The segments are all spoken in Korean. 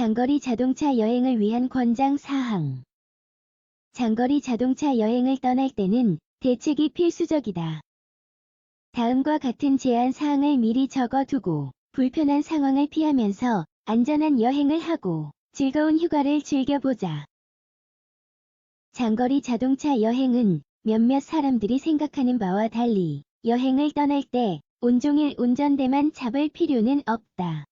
장거리 자동차 여행을 위한 권장 사항. 장거리 자동차 여행을 떠날 때는 대책이 필수적이다. 다음과 같은 제한 사항을 미리 적어두고 불편한 상황을 피하면서 안전한 여행을 하고 즐거운 휴가를 즐겨보자. 장거리 자동차 여행은 몇몇 사람들이 생각하는 바와 달리 여행을 떠날 때 온종일 운전대만 잡을 필요는 없다.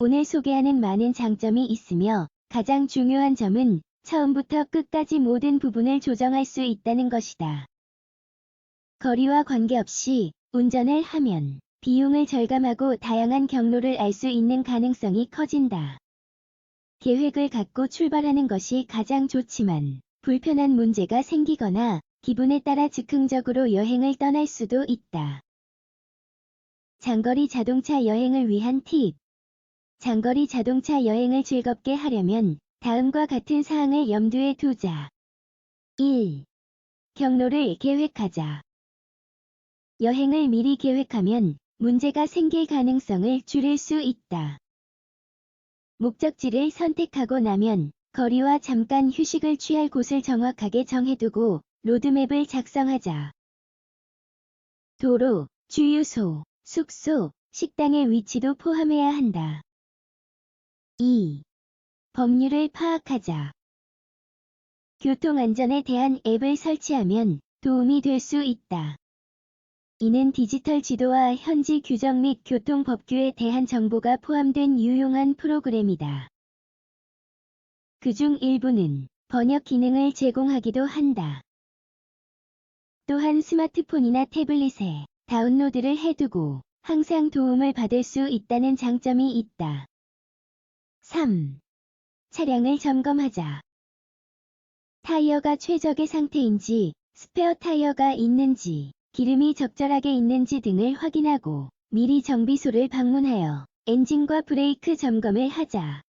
오늘 소개하는 많은 장점이 있으며 가장 중요한 점은 처음부터 끝까지 모든 부분을 조정할 수 있다는 것이다. 거리와 관계없이 운전을 하면 비용을 절감하고 다양한 경로를 알 수 있는 가능성이 커진다. 계획을 갖고 출발하는 것이 가장 좋지만 불편한 문제가 생기거나 기분에 따라 즉흥적으로 여행을 떠날 수도 있다. 장거리 자동차 여행을 위한 팁 장거리 자동차 여행을 즐겁게 하려면 다음과 같은 사항을 염두에 두자. 1. 경로를 계획하자. 여행을 미리 계획하면 문제가 생길 가능성을 줄일 수 있다. 목적지를 선택하고 나면 거리와 잠깐 휴식을 취할 곳을 정확하게 정해두고 로드맵을 작성하자. 도로, 주유소, 숙소, 식당의 위치도 포함해야 한다. 2. 법률을 파악하자. 교통안전에 대한 앱을 설치하면 도움이 될 수 있다. 이는 디지털 지도와 현지 규정 및 교통 법규에 대한 정보가 포함된 유용한 프로그램이다. 그중 일부는 번역 기능을 제공하기도 한다. 또한 스마트폰이나 태블릿에 다운로드를 해두고 항상 도움을 받을 수 있다는 장점이 있다. 3. 차량을 점검하자. 타이어가 최적의 상태인지, 스페어 타이어가 있는지, 기름이 적절하게 있는지 등을 확인하고 미리 정비소를 방문하여 엔진과 브레이크 점검을 하자.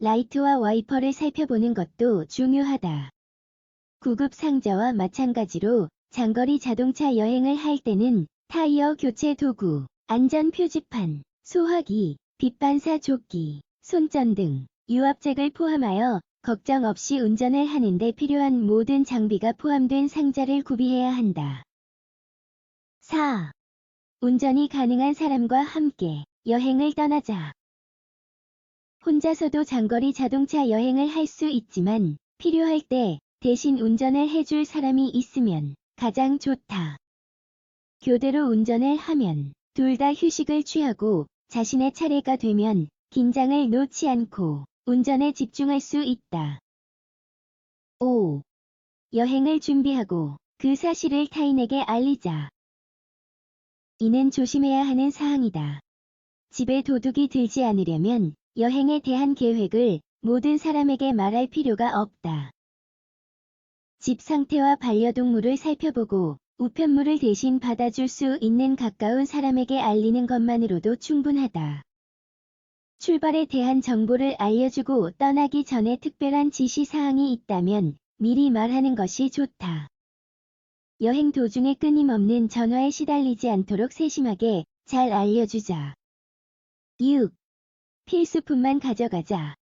라이트와 와이퍼를 살펴보는 것도 중요하다. 구급 상자와 마찬가지로 장거리 자동차 여행을 할 때는 타이어 교체 도구, 안전 표지판, 소화기, 빛반사 조끼, 손전 등 유압잭을 포함하여 걱정 없이 운전을 하는데 필요한 모든 장비가 포함된 상자를 구비해야 한다. 4. 운전이 가능한 사람과 함께 여행을 떠나자. 혼자서도 장거리 자동차 여행을 할 수 있지만 필요할 때 대신 운전을 해줄 사람이 있으면 가장 좋다. 교대로 운전을 하면 둘 다 휴식을 취하고 자신의 차례가 되면 긴장을 놓지 않고 운전에 집중할 수 있다. 5. 여행을 준비하고 그 사실을 타인에게 알리자. 이는 조심해야 하는 사항이다. 집에 도둑이 들지 않으려면 여행에 대한 계획을 모든 사람에게 말할 필요가 없다. 집 상태와 반려동물을 살펴보고 우편물을 대신 받아줄 수 있는 가까운 사람에게 알리는 것만으로도 충분하다. 출발에 대한 정보를 알려주고 떠나기 전에 특별한 지시사항이 있다면 미리 말하는 것이 좋다. 여행 도중에 끊임없는 전화에 시달리지 않도록 세심하게 잘 알려주자. 6. 필수품만 가져가자.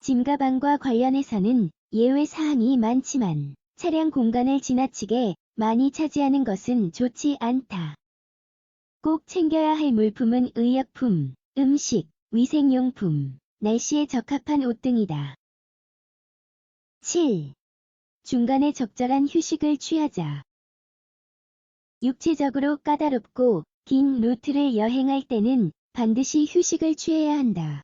짐 가방과 관련해서는 예외 사항이 많지만 차량 공간을 지나치게 많이 차지하는 것은 좋지 않다. 꼭 챙겨야 할 물품은 의약품, 음식, 위생용품, 날씨에 적합한 옷 등이다. 7. 중간에 적절한 휴식을 취하자. 육체적으로 까다롭고 긴 루트를 여행할 때는 반드시 휴식을 취해야 한다.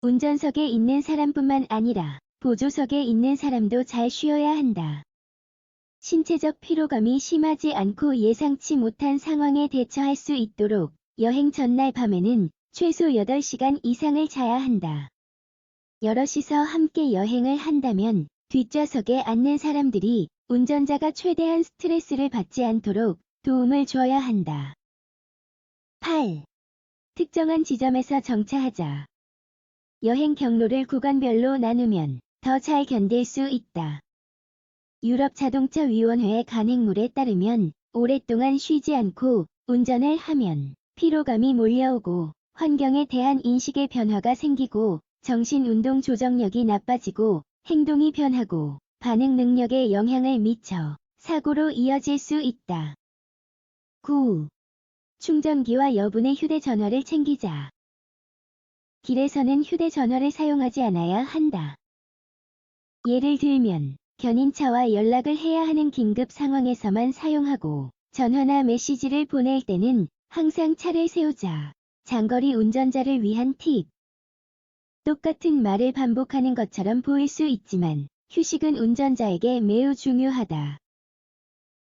운전석에 있는 사람뿐만 아니라 보조석에 있는 사람도 잘 쉬어야 한다. 신체적 피로감이 심하지 않고 예상치 못한 상황에 대처할 수 있도록 여행 전날 밤에는 최소 8시간 이상을 자야 한다. 여럿이서 함께 여행을 한다면 뒷좌석에 앉는 사람들이 운전자가 최대한 스트레스를 받지 않도록 도움을 줘야 한다. 8. 특정한 지점에서 정차하자. 여행 경로를 구간별로 나누면 더 잘 견딜 수 있다. 유럽 자동차 위원회의 간행물에 따르면 오랫동안 쉬지 않고 운전을 하면 피로감이 몰려오고 환경에 대한 인식의 변화가 생기고 정신운동 조정력이 나빠지고 행동이 변하고 반응 능력에 영향을 미쳐 사고로 이어질 수 있다. 9. 충전기와 여분의 휴대전화를 챙기자. 길에서는 휴대전화를 사용하지 않아야 한다. 예를 들면 견인차와 연락을 해야 하는 긴급 상황에서만 사용하고 전화나 메시지를 보낼 때는 항상 차를 세우자. 장거리 운전자를 위한 팁. 똑같은 말을 반복하는 것처럼 보일 수 있지만 휴식은 운전자에게 매우 중요하다.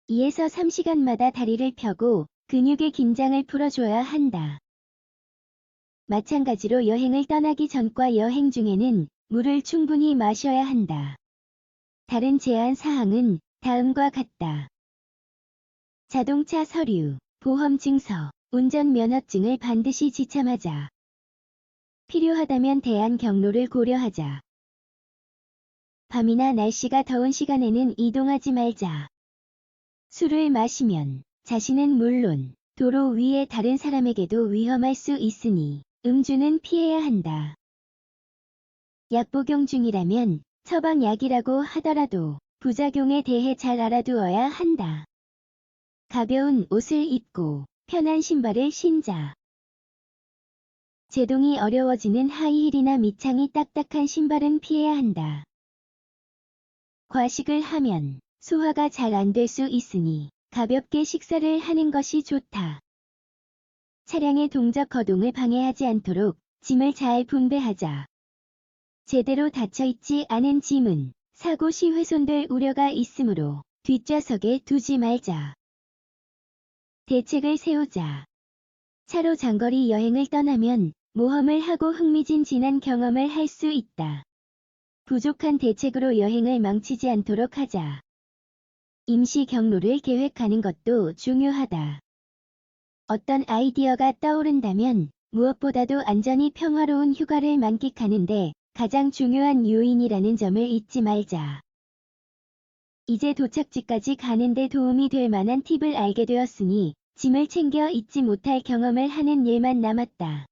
2에서 3시간마다 다리를 펴고 근육의 긴장을 풀어줘야 한다. 마찬가지로 여행을 떠나기 전과 여행 중에는 물을 충분히 마셔야 한다. 다른 제한 사항은 다음과 같다. 자동차 서류, 보험 증서, 운전 면허증을 반드시 지참하자. 필요하다면 대안 경로를 고려하자. 밤이나 날씨가 더운 시간에는 이동하지 말자. 술을 마시면 자신은 물론 도로 위의 다른 사람에게도 위험할 수 있으니 음주는 피해야 한다. 약 복용 중이라면 처방약이라고 하더라도 부작용에 대해 잘 알아두어야 한다. 가벼운 옷을 입고 편한 신발을 신자. 제동이 어려워지는 하이힐이나 밑창이 딱딱한 신발은 피해야 한다. 과식을 하면 소화가 잘 안 될 수 있으니 가볍게 식사를 하는 것이 좋다. 차량의 동적 거동을 방해하지 않도록 짐을 잘 분배하자. 제대로 닫혀있지 않은 짐은 사고 시 훼손될 우려가 있으므로 뒷좌석에 두지 말자. 대책을 세우자. 차로 장거리 여행을 떠나면 모험을 하고 흥미진진한 경험을 할 수 있다. 부족한 대책으로 여행을 망치지 않도록 하자. 임시 경로를 계획하는 것도 중요하다. 어떤 아이디어가 떠오른다면 무엇보다도 안전이 평화로운 휴가를 만끽하는데 가장 중요한 요인이라는 점을 잊지 말자. 이제 도착지까지 가는데 도움이 될 만한 팁을 알게 되었으니 짐을 챙겨 잊지 못할 경험을 하는 일만 남았다.